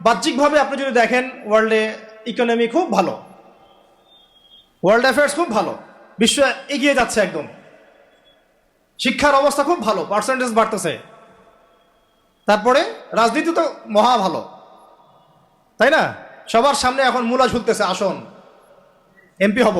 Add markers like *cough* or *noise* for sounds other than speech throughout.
বাহ্যিকভাবে আপনি যদি দেখেন ওয়ার্ল্ডে ইকোনমি খুব ভালো ওয়ার্ল্ড অ্যাফেয়ার্স খুব ভালো, বিশ্ব এগিয়ে যাচ্ছে একদম, শিক্ষার অবস্থা খুব ভালো পার্সেন্টেজ বাড়তেছে, তারপরে রাজনীতি তো মহা ভালো, তাই না? সবার সামনে এখন মূলা ঝুলতেছে, আসন এমপি হব,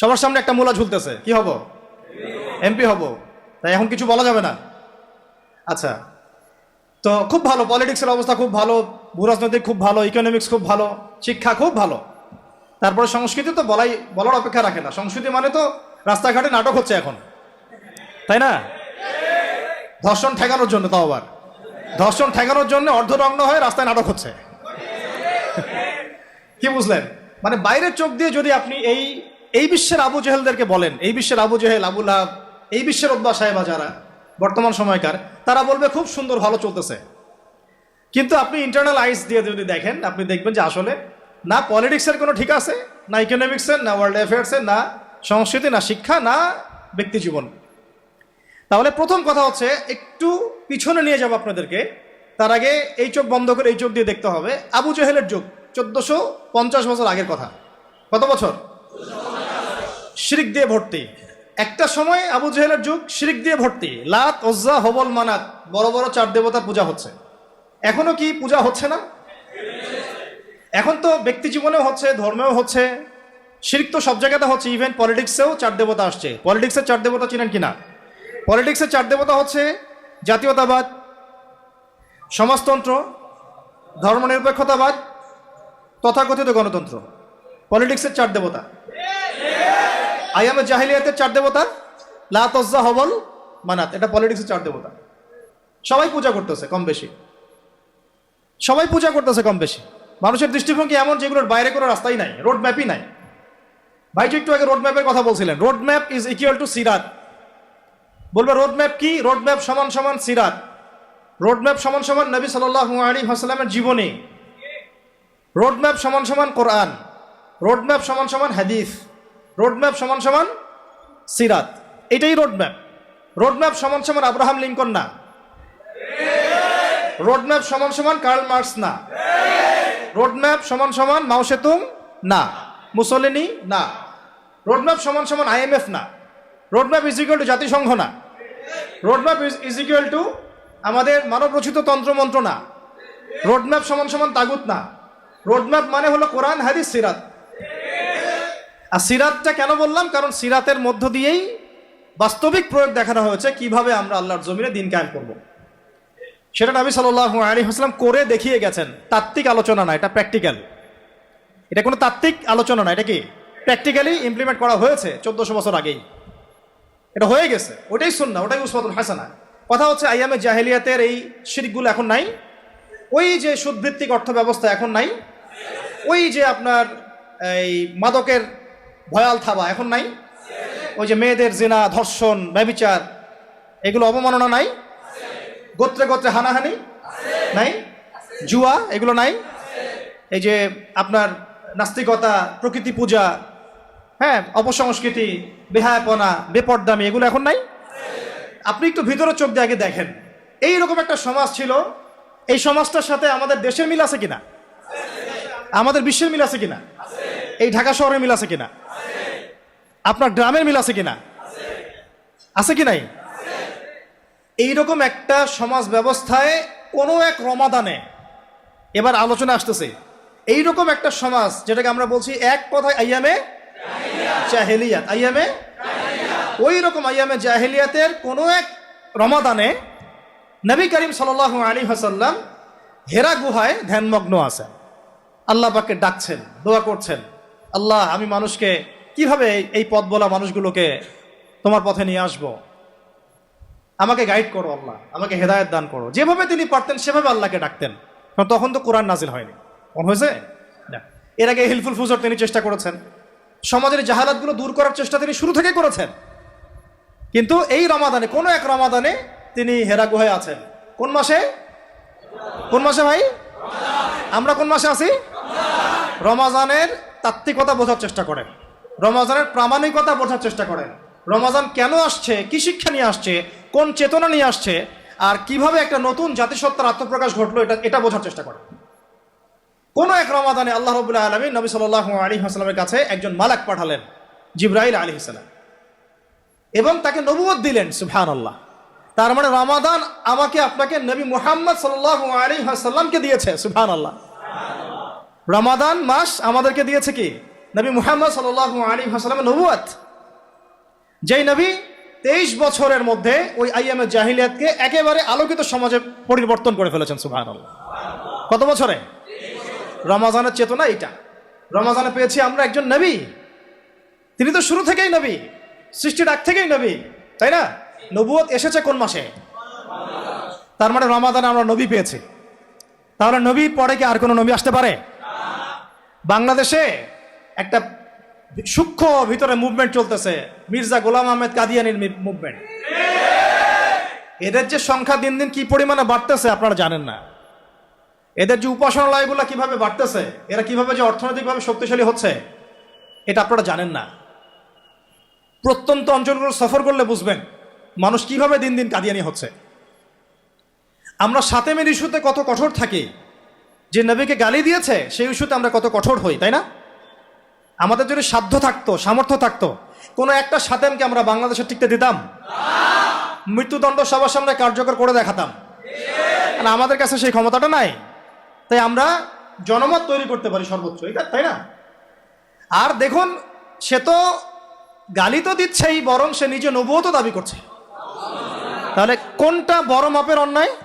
সবার সামনে একটা মূলা ঝুলতেছে, কি হব? এমপি হব, তাই এখন কিছু বলা যাবে না? আচ্ছা। তো খুব ভালো পলিটিক্সের অবস্থা খুব ভালো, ভূরাজনৈতিক খুব ভালো ইকোনমিক্স খুব ভালো, শিক্ষা খুব ভালো। তারপরে সংস্কৃতি তো বলাই, বলার অপেক্ষা রাখে না। সংস্কৃতি মানে তো রাস্তাঘাটে নাটক হচ্ছে এখন। তাই না? ধর্ষণ ঠেকানোর জন্য তাও আবার। ধর্ষণ ঠেকানোর জন্য অর্ধনগ্ন হয়ে রাস্তায় নাটক হচ্ছে। *laughs* কি বুঝলেন? মানে বাইরের চোখ দিয়ে যদি আপনি এই এই বিশ্বের আবু জেহেলদেরকে বলেন, এই বিশ্বের আবু জেহেল আবুল এই বিশ্বের অব্বা সাহেবা যারা বর্তমান সময়কার, তারা বলবে খুব সুন্দর, ভালো চলতেছে। কিন্তু আপনি ইন্টারনাল আইস দিয়ে যদি দেখেন, আপনি দেখবেন যে আসলে না পলিটিক্সের কোনো ঠিক আছে, না ইকোনমিক্সের না ওয়ার্ল্ড অ্যাফেয়ার্সের না সংস্কৃতি, না শিক্ষা, না ব্যক্তি জীবন। তাহলে প্রথম কথা হচ্ছে, একটু পিছনে নিয়ে যাব আপনাদেরকে। তার আগে এই চোখ বন্ধ করে এই চোখ দিয়ে দেখতে হবে, আবু জেহেলের যুগ, চোদ্দশো পঞ্চাশ বছর আগের কথা। কত বছর? শিরিক দিয়ে ভর্তি। একটা সময় আবু জেহেলের যুগ শিরিক দিয়ে ভর্তি। লাত, ওজ্জা, হবল, মানাত, বড় বড় চার দেবতা পূজা হচ্ছে। এখনও কি পূজা হচ্ছে না? এখন তো ব্যক্তি জীবনেও হচ্ছে, ধর্মেও হচ্ছে, শিরিক তো সব জায়গাতে হচ্ছে ইভেন পলিটিক্সেও চার দেবতা আসছে। পলিটিক্সের চার দেবতা চিনেন কিনা? পলিটিক্সের চার দেবতা হচ্ছে জাতীয়তাবাদ, সমাজতন্ত্র, ধর্মনিরপেক্ষতাবাদ, তথাকথিত গণতন্ত্র। পলিটিক্সের চার দেবতা। আয়ামে জাহিলিয়াতের চার দেবতা লাতজ্জা হবল মানাত। এটা পলিটিক্সের চার দেবতা। সবাই পূজা করতেছে, কম বেশি। সবাই পূজা করতেছে, কম বেশি। মানুষের দৃষ্টিভঙ্গি এমন যেগুলোর বাইরে কোনো রাস্তাই নাই রোড ম্যাপই নাই। ভাইটি একটু আগে রোড ম্যাপের কথা বলছিলেন road map is equal to সিরাত। বলবে রোড ম্যাপ কি? রোড ম্যাপ সমান সমান সিরাত। রোড ম্যাপ সমান সমান নবী সাল্লাহ আলী হাসলামের জীবনী। রোড ম্যাপ সমান সমান কোরআন। রোড ম্যাপ সমান সমান হাদিস। রোড ম্যাপ সমান সমান সিরাত। এটাই রোড ম্যাপ রোড ম্যাপ সমান সমান আব্রাহাম লিঙ্কন না। রোড ম্যাপ সমান সমান কার্ল মার্কস না। রোড ম্যাপ সমান সমান মাও সেতুং না। মুসলিনি না। রোড ম্যাপ সমান সমান আইএমএফ না। Road map is equal to জাতিসংঘ না। Road map is equal to আমাদের মানব রচিত তন্ত্রমন্ত্র না। রোড ম্যাপ সমান সমান তাগুত না। রোড ম্যাপ মানে হলো কোরআন, হাদিস, সিরাত। আর সিরাতটা কেন বললাম? কারণ সিরাতের মধ্য দিয়েই বাস্তবিক প্রয়োগ দেখানো হয়েছে কীভাবে আমরা আল্লাহর জমিনে দিন কায়েম করব। সেটা নবী সাল্লাহ আলী হাসলাম করে দেখিয়ে গেছেন। তাত্ত্বিক আলোচনা না, এটা প্র্যাকটিক্যাল এটা কোনো তাত্ত্বিক আলোচনা না, এটা কি? প্র্যাকটিক্যালি ইমপ্লিমেন্ট করা হয়েছে চোদ্দশো বছর আগেই। এটা হয়ে গেছে, ওটাই শুননা ওটাই উসমাতুল হাসানা। কথা হচ্ছে আইয়ামে জাহেলিয়াতের এই শিরিকগুলো এখন নাই, ওই যে সুদভিত্তিক অর্থ ব্যবস্থা এখন নাই, ওই যে আপনার এই মাদকের ভয়াল থাবা, এখন নাই? ওই যে মেয়েদের জেনা, ধর্ষণ, ব্যবিচার, এগুলো অবমাননা নাই? গোত্রে গোত্রে হানাহানি? নাই? জুয়া, এগুলো নাই? এই যে আপনার নাস্তিকতা, প্রকৃতি পূজা হ্যাঁ অপসংস্কৃতি, বেহায়াপনা, বেপর্দামি, এগুলো এখন নাই? আপনি একটু ভিতরে চোখ দিয়ে আগে দেখেন। এই রকম একটা সমাজ ছিল, এই সমাজটার সাথে আমাদের দেশের মিল আছে কিনা? আমাদের বিশ্বের মিল আছে কিনা? এই ঢাকা শহরের মিল আছে কিনা? আপনার গ্রামের মিল আছে কিনা? আছে কি নাই? এইরকম একটা সমাজ ব্যবস্থায় কোনো এক রমাদানে, এবার আলোচনা আসতেছে, এইরকম একটা সমাজ যেটাকে আমরা বলছি এক কথায় আইয়ামে জাহেলিয়াত। আইয়ামে ওই রকম আইয়ামে জাহেলিয়াতের কোনো এক রমাদানে নবী করিম সাল আলী হাসাল্লাম হেরা গুহায় ধ্যানমগ্ন আছেন। আল্লাহ পাকে ডাকছেন, দোয়া করছেন, আল্লাহ, আমি মানুষকে কীভাবে এই- পথ বলা মানুষগুলোকে তোমার পথে নিয়ে আসব? আমাকে গাইড করো আল্লাহ, আমাকে হেদায়ত দান করো। যেভাবে তিনি পারতেন, সেভাবে আল্লাহকে ডাকতেন। কারণ তখন তো কোরআন নাজিল হয়নি। কোন হয়েছে? এর আগে হিলফুল ফুজর তিনি চেষ্টা করেছেন। সমাজের জাহালাতগুলো দূর করার চেষ্টা তিনি শুরু থেকে করেছেন। কিন্তু এই রমাদানে, কোনো এক রমাদানে তিনি হেরা গুহায় আছেন। কোন মাসে? কোন মাসে ভাই? আমরা কোন মাসে আছি? রমাজানের তাত্ত্বিকতা বোঝার চেষ্টা করেন। রমাজানের প্রামাণিকতা বোঝার চেষ্টা করেন। রমাজান কেন আসছে? কি শিক্ষা নিয়ে আসছে? কোন চেতনা নিয়ে আসছে? আর কীভাবে একটা নতুন জাতিসত্তার আত্মপ্রকাশ ঘটলো এটা এটা বোঝার চেষ্টা করেন। কোন এক রমাদানে আল্লাহ রবুল্লাহ আলমী নবী সাল আলী হাসলামের কাছে একজন মালাক পাঠালেন, জিব্রাইল আলী হাসলাম এবং তাকে নবুয়ত দিলেন সুফহান আল্লাহ তার মানে রমাদান আমাকে আপনাকে নবী মুহাম্মদ সাল আলী হাসাল্লামকে দিয়েছে সুফহান আল্লাহ রমাদান মাস আমাদেরকে দিয়েছে কি? নবী মুহাম্মদ সাল আলী হাসালামের নবুয়াত যেই নবী তেইশ বছরের মধ্যে ওই আইএমের জাহিলিয়াতকে একেবারে আলোকিত সমাজে পরিবর্তন করে ফেলেছেন আল্লাহ কত বছরে? রমাজানের চেতনা এইটা। রমাজানে পেয়েছি আমরা একজন নবী। তিনি তো শুরু থেকেই নবী, সৃষ্টির আগ থেকেই নবী, তাই না? নবুয়ত এসেছে কোন মাসে? তার মানে রমাদানে আমরা নবী পেয়েছি। তাহলে নবী পরে কি আর কোনো নবী আসতে পারে? বাংলাদেশে একটা সূক্ষ্ম ভিতরে মুভমেন্ট চলতেছে। মির্জা গোলাম আহমেদ কাদিয়ানির মুভমেন্ট এদের যে সংখ্যা দিন দিন কি পরিমাণে বাড়তেছে আপনারা জানেন না। এদের যে উপাসনালয়গুলো কীভাবে বাড়তেছে, এরা কীভাবে যে অর্থনৈতিকভাবে শক্তিশালী হচ্ছে, এটা আপনারা জানেন না। প্রত্যন্ত অঞ্চলগুলো সফর করলে বুঝবেন মানুষ কীভাবে দিন দিন কাদিয়ানি হচ্ছে। আমরা সাথে সাতেমের ইস্যুতে কত কঠোর থাকি, যে নবীকে গালি দিয়েছে, সেই ইস্যুতে আমরা কত কঠোর হই, তাই না? আমাদের যদি সাধ্য থাকতো, সামর্থ্য থাকতো। কোনো একটা সাতেমকে আমরা বাংলাদেশে টিকতে দিতাম। মৃত্যুদণ্ড সবার সামনে কার্যকর করে দেখাতাম। আমাদের কাছে সেই ক্ষমতাটা নাই। তাই আমরা জনমত তৈরি করতে পারি সর্বোচ্চ, এটা তাই না? আর দেখুন, সে তো গালি তো দিচ্ছেই, বরং সে নিজে নবুও তো দাবি করছে। তাহলে কোনটা বড় মাপের অন্যায়?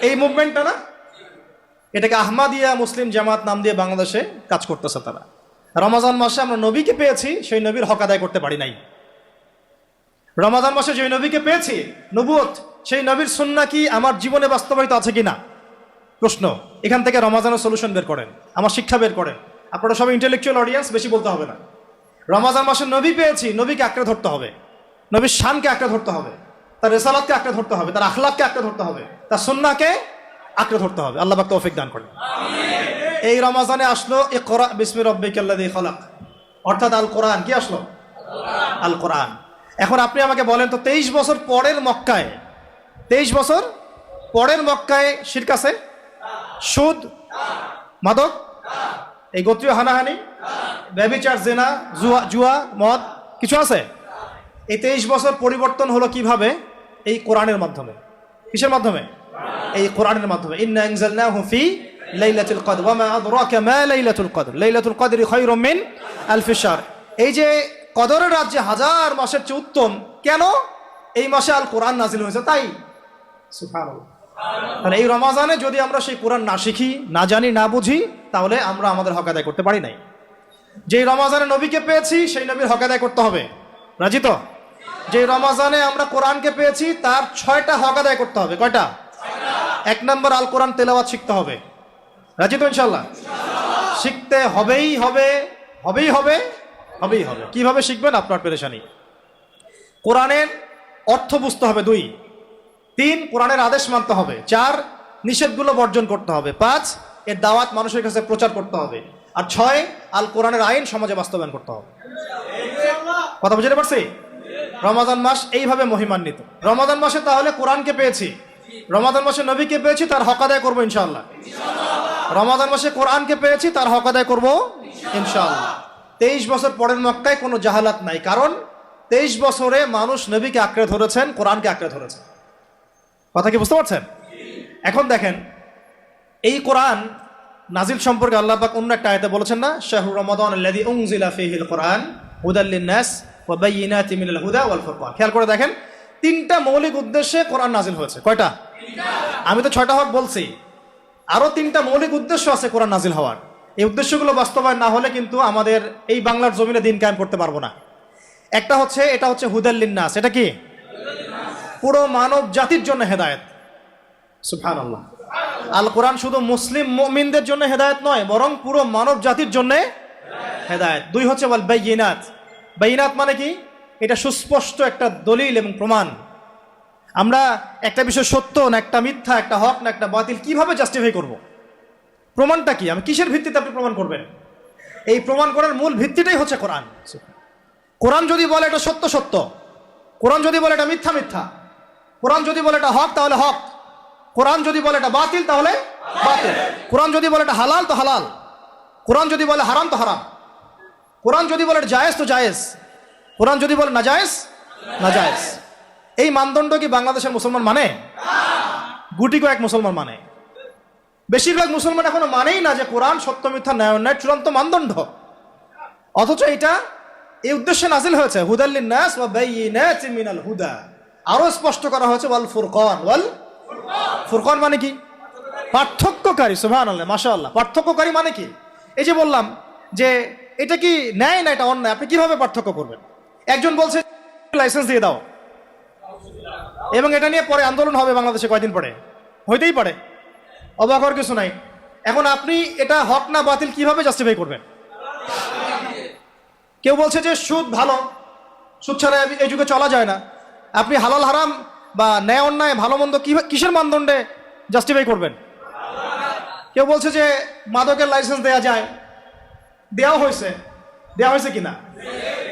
এই মুভমেন্টটা না? এটাকে আহমাদিয়া মুসলিম জামাত নাম দিয়ে বাংলাদেশে কাজ করতেছে তারা। রমাজান মাসে আমরা নবীকে পেয়েছি, সেই নবীর হক আদায় করতে পারি নাই। রমাজান মাসে যে নবীকে পেয়েছি নবুয়ত সেই নবীর সুন্না কি আমার জীবনে বাস্তবায়িত আছে কি না প্রশ্ন। এখান থেকে রমাজানের সলিউশন বের করেন, আমার শিক্ষা বের করেন। আপনারা সবাই ইন্টেলেকচুয়াল অডিয়েন্স বেশি বলতে হবে না। রমাজান মাসে নবী পেয়েছি, নবীকে আঁকড়ে ধরতে হবে। নবীর শানকে আঁকড়ে ধরতে হবে। তার রেসালাতকে আঁকড়ে ধরতে হবে, তার আখলাককে আঁকড়ে ধরতে হবে। তার সুন্নাকে আঁকড়ে ধরতে হবে। আল্লাহ বাক তৌফিক দান করেন। এই রমাজানে আসলো এ করা বিসমি রব্বিকাল্লাদি খলাক। অর্থাৎ আল কোরআন। কি আসলো? আল কোরআন। এখন আপনি আমাকে বলেন, তো তেইশ বছর পরের মক্কায়, তেইশ বছর পরের মক্কায় শির্ক আছে? সুদ? মাদক? এই গোত্রীয় হানাহানি? ব্যবিচার, জেনা, জুয়া জুয়া, মদ? কিছু আছে? এই তেইশ বছর পরিবর্তন হলো কীভাবে? এই কোরআনের মাধ্যমে। কিসের মাধ্যমে? এই কোরআনের মাধ্যমে। ইন্না আনজালনাহু ফি লাইলাতুল কদর, ওয়া মা আদরাকা মা লাইলাতুল কদর। লাইলাতুল কদরি খায়রুম মিন আলফি এই যে কদরের রাজ্যে হাজার মাসের চেয়ে উত্তম, কেন? এই মাসে আল কোরআন নাজিল হয়েছে, তাই? সুবহানাল্লাহ। তাহলে এই রমাজানে যদি আমরা সেই কোরআন না শিখি, না জানি, না বুঝি, তাহলে আমরা আমাদের হক আদায় করতে পারি নাই। যে রমাজানে নবীকে পেয়েছি, সেই নবীর হক আদায় করতে হবে। রাজি তো? যে রমাজানে আমরা কোরআনকে পেয়েছি, তার ছয়টা হক আদায় করতে হবে। কয়টা? এক নম্বর আল কোরআন তেলাওয়াত শিখতে হবে। রাজি তো ইনশাল্লাহ শিখতে হবেই হবে হবেই হবে হবেই হবে। কীভাবে শিখবেন আপনার পেরেশানি? কোরআনের অর্থ বুঝতে হবে দুই। তিন, কোরআনের আদেশ মানতে হবে। চার, নিষেধগুলো বর্জন করতে হবে। পাঁচ, এর দাওয়াত মানুষের কাছে প্রচার করতে হবে। আর ছয় আল কোরআনের আইন সমাজে বাস্তবায়ন করতে হবে। কথা বুঝতে পারছি? রমাদান মাস এইভাবে মহিমান্বিত। রমাদান মাসে তাহলে কোরআনকে পেয়েছি। রমাদান মাসে নবীকে পেয়েছি, তার হক আদায় করব ইনশাল্লাহ রমাদান মাসে কোরআনকে পেয়েছি, তার হক আদায় করব ইনশাল্লাহ তেইশ বছর পরের মক্কায় কোনো জাহালাত নাই, কারণ তেইশ বছরে মানুষ নবীকে আঁকড়ে ধরেছেন, কোরআনকে আঁকড়ে ধরেছেন। কথা কি বুঝতে পারছেন? এখন দেখেন, এই কোরআন নাজিল সম্পর্কে আল্লাহ পাক অন্য একটা আয়তে বলেছেন না, শাহরু রমাদান আল্লাযী উনজিলা ফীহিল কোরআন হুদাল লিন-নাস ওয়া বায়িনাতিন মিনাল হুদা ওয়াল ফুরকান। খেয়াল করে দেখেন তিনটা মৌলিক উদ্দেশ্যে কোরআন নাজিল হয়েছে। কয়টা? আমি তো ছয়টা হক বলছি। আরও তিনটা মৌলিক উদ্দেশ্য আছে কোরআন নাজিল হওয়ার। এই উদ্দেশ্যগুলো বাস্তবায়ন না হলে কিন্তু আমাদের এই বাংলার জমিনে দিন কায়েম করতে পারব না। একটা হচ্ছে, এটা হচ্ছে হুদাল্লিন নাস এটা কি? পুরো মানব জাতির জন্য হেদায়েত। সুফান আল্লাহ আল কোরআন শুধু মুসলিম মুমিনদের জন্য হেদায়েত নয়, বরং পুরো মানব জাতির জন্য হেদায়েত। দুই হচ্ছে বল বাইনাত বাইনাত মানে কি? এটা সুস্পষ্ট একটা দলিল এবং প্রমাণ। আমরা একটা বিষয় সত্য না, একটা মিথ্যা, একটা হক না, একটা বাতিল কীভাবে জাস্টিফাই করব? প্রমাণটা কি? আমি কিসের ভিত্তিতে আপনি প্রমাণ করবেন? এই প্রমাণ করার মূল ভিত্তিটাই হচ্ছে কোরআন। কোরআন যদি বলে এটা সত্য সত্য। কোরআন যদি বলে এটা মিথ্যা মিথ্যা। কোরআন যদি বলে এটা হক, তাহলে হক। কোরআন যদি বলে এটা বাতিল, তাহলে বাতিল। কোরআন যদি বলে এটা হালাল, তো হালাল। কোরআন যদি বলে হারাম, তো হারাম। কোরআন যদি বলে এটা জায়েজ, তো জায়েজ। কোরআন যদি বলে না জায়েজ না এই মানদণ্ড কি বাংলাদেশের মুসলমান মানে? গুটি কয়েক মুসলমান মানে। বেশিরভাগ মুসলমান এখনও মানেই না যে কোরআন সত্য, মিথ্যা, ন্যায়, অন্যায় চূড়ান্ত মানদণ্ড। অথচ এটা এই উদ্দেশ্যে নাজিল হয়েছে হুদাল্লিন নাস ওয়া বাইয়িনাতিন মিনাল হুদা। আরও স্পষ্ট করা হয়েছে, ওয়াল ফুরকান। ওয়াল ফুরকান মানে কি? পার্থক্যকারী, সুবহানাল্লাহ, মাশাআল্লাহ। পার্থক্যকারী মানে কি? এই যে বললাম যে এটা কি ন্যায় না এটা অন্যায়? আপনি কীভাবে পার্থক্য করবেন? একজন বলছে লাইসেন্স দিয়ে দাও। এবং এটা নিয়ে পরে আন্দোলন হবে বাংলাদেশে কয়দিন পরে। হইতেই পারে। অবাক হওয়ার কিছু নাই। এখন আপনি এটা হক না বাতিল কীভাবে জাস্টিফাই করবেন? কেউ বলছে যে সুদ ভালো। সুদ ছাড়া এই- যুগে চলা যায় না। আপনি হালাল হারাম বা ন্যায় অন্যায় ভালো মন্দ কিসের মানদণ্ডে জাস্টিফাই করবেন? কেউ বলছে যে মাদকের লাইসেন্স দেয়া যায়। দেওয়া হয়েছে। দেওয়া হয়েছে কিনা?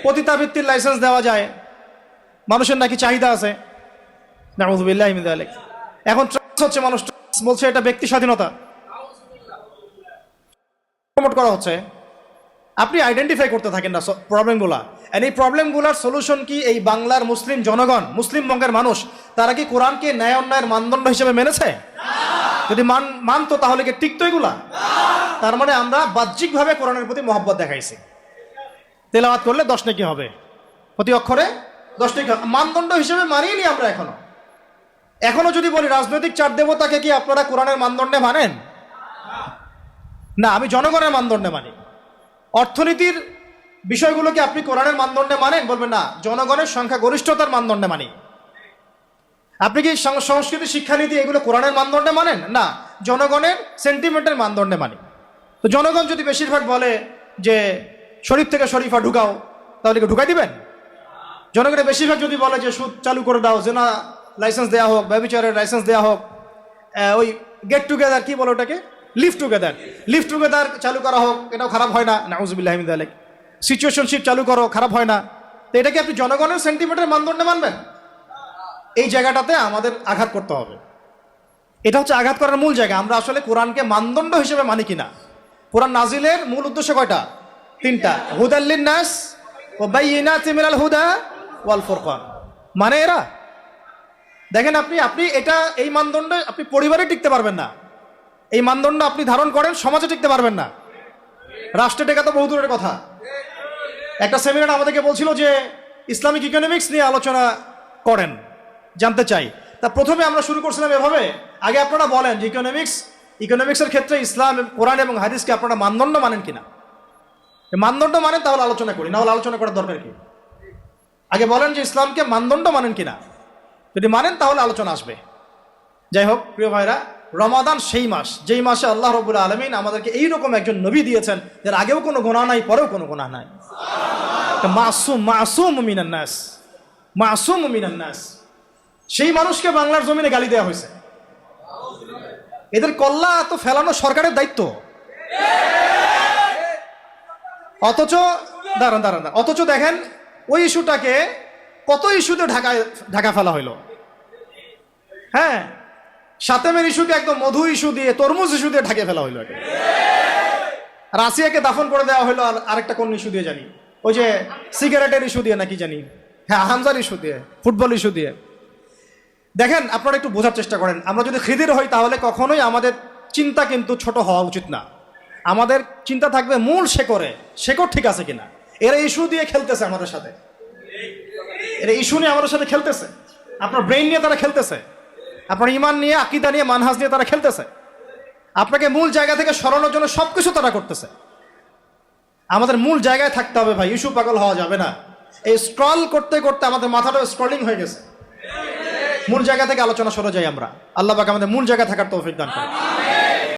পতিতাবৃত্তির লাইসেন্স দেওয়া যায়। মানুষের নাকি চাহিদা আছে। এখন ট্রান্স হচ্ছে মানুষ। Trans বলছে এটা ব্যক্তি স্বাধীনতা। প্রমোট করা হচ্ছে। আপনি আইডেন্টিফাই করতে থাকেন না প্রবলেমগুলা এই প্রবলেমগুলোর সলিউশন কি এই বাংলার মুসলিম জনগণ, মুসলিম বঙ্গের মানুষ, তারা কি কোরআনকে ন্যায় অন্যায়ের মানদণ্ড হিসেবে মেনেছে? যদি মান, মানতো তাহলে কি টিকতো এগুলা? তার মানে আমরা বাহ্যিকভাবে কোরআনের প্রতি মহব্বত দেখাইছি। তেলাওয়াত করলে দশ নাকি হবে। প্রতি অক্ষরে দশ নাকি মানদণ্ড হিসেবে মানিয়ে নি আমরা এখনও। এখনও যদি বলি রাজনৈতিক চার দেবতাকে কি আপনারা কোরআনের মানদণ্ডে মানেন? না, আমি জনগণের মানদণ্ডে মানি। অর্থনীতির বিষয়গুলোকে আপনি কোরআনের মানদণ্ডে মানেন, বলবেন না, জনগণের সংখ্যা গরিষ্ঠতার মানদণ্ডে মানি। আপনি কি সংস্কৃতি, শিক্ষানীতি এগুলো কোরআনের মানদণ্ডে মানেন? না, জনগণের সেন্টিমেন্টের মানদণ্ডে মানি। তো জনগণ যদি বেশিরভাগ বলে যে শরীফ থেকে শরীফা ঢুকাও, তাহলে কি ঢুকাই দিবেন? জনগণের বেশিরভাগ যদি বলে যে সুদ চালু করে দাও, জেনা লাইসেন্স দেওয়া হোক, ব্যবচারের লাইসেন্স দেওয়া হোক ওই গেট টুগেদার কি বলো ওটাকে? লিভ টুগেদার লিভ টুগেদার চালু করা হোক, এটাও খারাপ হয় না। নাউজুবিল্লাহিমিদ আলেক সিচুয়েশনশিপ চালু করো, খারাপ হয় না। তো এটাকে আপনি জনগণের সেন্টিমেন্টের মানদণ্ডে মানবেন? এই জায়গাটাতে আমাদের আঘাত করতে হবে। এটা হচ্ছে আঘাত করার মূল জায়গা। আমরা আসলে কোরআনকে মানদণ্ড হিসেবে মানি কিনা। কোরআন নাজিলের মূল উদ্দেশ্য কয়টা? তিনটা হুদাল্লিন নাস ও বাইয়িনাতিন মিনাল হুদা ওয়াল ফুরকান। মানে এরা? দেখেন আপনি আপনি এটা, এই মানদণ্ডে আপনি পরিবারে টিকতে পারবেন না। এই মানদণ্ড আপনি ধারণ করেন, সমাজে টিকতে পারবেন না। রাষ্ট্রে টেকা তো বহু দূরের কথা। একটা সেমিনার আমাদেরকে বলছিল যে, ইসলামিক ইকোনমিক্স নিয়ে আলোচনা করেন, জানতে চাই। তা প্রথমে আমরা শুরু করছিলাম এভাবে, আগে আপনারা বলেন যে ইকোনমিক্স, ইকোনমিক্সের ক্ষেত্রে ইসলাম, কোরআন এবং হাদিসকে আপনারা মানদণ্ড মানেন কিনা। মানদণ্ড মানেন তাহলে আলোচনা করি না হলে আলোচনা করার দরকার কি? আগে বলেন যে ইসলামকে মানদণ্ড মানেন কিনা। যদি মানেন, তাহলে আলোচনা আসবে। যাই হোক, প্রিয় ভাইরা, রমাদান সেই মাস, যেই মাসে আল্লাহ রবুল্লা আলমিন আমাদেরকে এইরকম একজন নবী দিয়েছেন, যার আগেও কোনো গোনা নাই, পরেও কোনো গোনা নাই। মাসুম মাসুম মিনান্নাস মাসুম মিনান্নাস সেই মানুষকে বাংলার জমিনে গালি দেওয়া হয়েছে। এদের কল্লা তো ফেলানো সরকারের দায়িত্ব। অথচ, দাঁড়ান দাঁড়ান। অথচ দেখেন, ওই ইস্যুটাকে, কত ইস্যুতে ঢাকায় ঢাকা ফেলা হইল? হ্যাঁ? সাতেমের ইস্যুকে একদম মধু ইস্যু দিয়ে, তরমুজ ইস্যু দিয়ে ঢাকে ফেলা হইল রাশিয়াকে দাফন করে দেওয়া হলো আর আরেকটা কোন ইস্যু দিয়ে জানি? ওই যে সিগারেটের ইস্যু দিয়ে নাকি জানি? হ্যাঁ হামজার ইস্যু দিয়ে, ফুটবল ইস্যু দিয়ে। দেখেন, আপনারা একটু বোঝার চেষ্টা করেন। আমরা যদি খিদির হই, তাহলে কখনোই আমাদের চিন্তা কিন্তু ছোট হওয়া উচিত না। আমাদের চিন্তা থাকবে মূল শেকড়ে। শেকড় ঠিক আছে কিনা? এরা ইস্যু দিয়ে খেলতেছে আমাদের সাথে। এরা ইস্যু নিয়ে আমাদের সাথে খেলতেছে। আপনার ব্রেইন নিয়ে তারা খেলতেছে। আপনার ইমান নিয়ে, আকিদা নিয়ে, মানহাজ নিয়ে তারা খেলতেছে। আপনাকে মূল জায়গা থেকে সরানোর জন্য সব কিছু তারা করতেছে। আমাদের মূল জায়গায় থাকতে হবে ভাই। ইস্যু পাগল হওয়া যাবে না। এই স্ক্রল করতে করতে আমাদের মাথাটা স্ক্রলিং হয়ে গেছে। মূল জায়গা থেকে আলোচনা সরে যাই আমরা। আল্লাহ পাক আমাদের মূল জায়গায় থাকার তৌফিক দান করেন।